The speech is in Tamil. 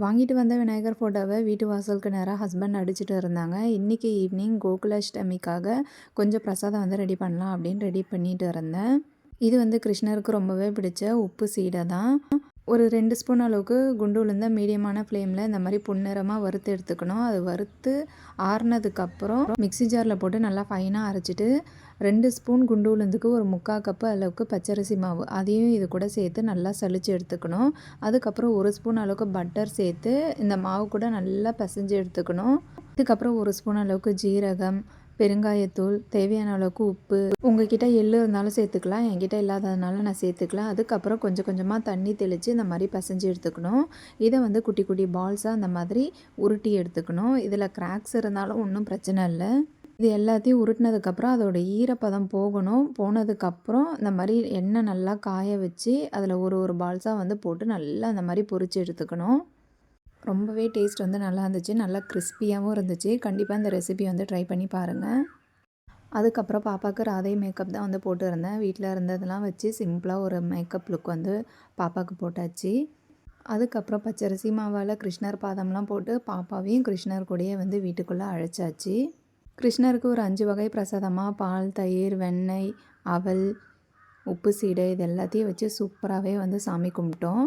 வாங்கிட்டு வந்த விநாயகர் ஃபோட்டோவை வீட்டு வாசலுக்கு நேராக ஹஸ்பண்ட் அடிச்சுட்டு இருந்தாங்க. இன்றைக்கி ஈவினிங் கோகுலாஷ்டமிக்காக கொஞ்சம் பிரசாதம் வந்து ரெடி பண்ணலாம் அப்படின்னு ரெடி பண்ணிட்டு இருந்தேன். இது வந்து கிருஷ்ணருக்கு ரொம்பவே பிடிச்ச உப்பு சீடை தான். ஒரு ரெண்டு ஸ்பூன் அளவுக்கு குண்டு உளுந்த மீடியமான ஃப்ளேமில் இந்த மாதிரி புன்னிறமாக வறுத்து எடுத்துக்கணும். அது வறுத்து ஆறுனதுக்கப்புறம் மிக்ஸி ஜாரில் போட்டு நல்லா ஃபைனாக அரைச்சிட்டு ரெண்டு ஸ்பூன் குண்டு உளுந்துக்கு ஒரு முக்கால் கப்பு அளவுக்கு பச்சரிசி மாவு. அதையும் இது கூட சேர்த்து நல்லா சளிச்சு எடுத்துக்கணும். அதுக்கப்புறம் ஒரு ஸ்பூன் அளவுக்கு பட்டர் சேர்த்து இந்த மாவு கூட நல்லா பிசைஞ்சு எடுத்துக்கணும். இதுக்கப்புறம் ஒரு ஸ்பூன் அளவுக்கு ஜீரகம் பெருங்காயத்தூள் தேவையான அளவுக்கு உப்பு. உங்ககிட்ட எள்ளு இருந்தாலும் சேர்த்துக்கலாம் என்கிட்ட இல்லாததுனால நான் சேர்த்துக்கலாம். அதுக்கப்புறம் கொஞ்சம் கொஞ்சமாக தண்ணி தெளித்து இந்த மாதிரி பசைஞ்சு எடுத்துக்கணும். இதை வந்து குட்டி குட்டி பால்ஸாக அந்த மாதிரி உருட்டி எடுத்துக்கணும். இதில் கிராக்ஸ் இருந்தாலும் ஒன்றும் பிரச்சனை இல்லை. இது எல்லாத்தையும் உருட்டினதுக்கப்புறம் அதோடய ஈரப்பதம் போகணும். போனதுக்கப்புறம் இந்த மாதிரி எண்ணெய் நல்லா காய வச்சு அதில் ஒரு ஒரு பால்ஸாக வந்து போட்டு நல்லா அந்த மாதிரி பொறிச்சு எடுத்துக்கணும். ரொம்பவே டேஸ்ட் வந்து நல்லா இருந்துச்சு. நல்லா கிறிஸ்பியாகவும் இருந்துச்சு. கண்டிப்பாக இந்த ரெசிபி வந்து ட்ரை பண்ணி பாருங்கள் அதுக்கப்புறம் பாப்பாவுக்கு ராதை மேக்கப் தான் வந்து போட்டுருந்தேன். வீட்டில் இருந்ததெல்லாம் வச்சு சிம்பிளாக ஒரு மேக்கப் லுக் வந்து பாப்பாவுக்கு போட்டாச்சு. அதுக்கப்புறம் பச்சரிசி மாவால் கிருஷ்ணர் பாதம்லாம் போட்டு பாப்பாவையும் கிருஷ்ணர் கூடயே வந்து வீட்டுக்குள்ளே அழைச்சாச்சு. கிருஷ்ணருக்கு ஒரு அஞ்சு வகை பிரசாதமாக பால் தயிர் வெண்ணெய் அவல் உப்பு சீடை இது எல்லாத்தையும் வச்சு சூப்பராகவே வந்து சாமி கும்பிட்டோம்.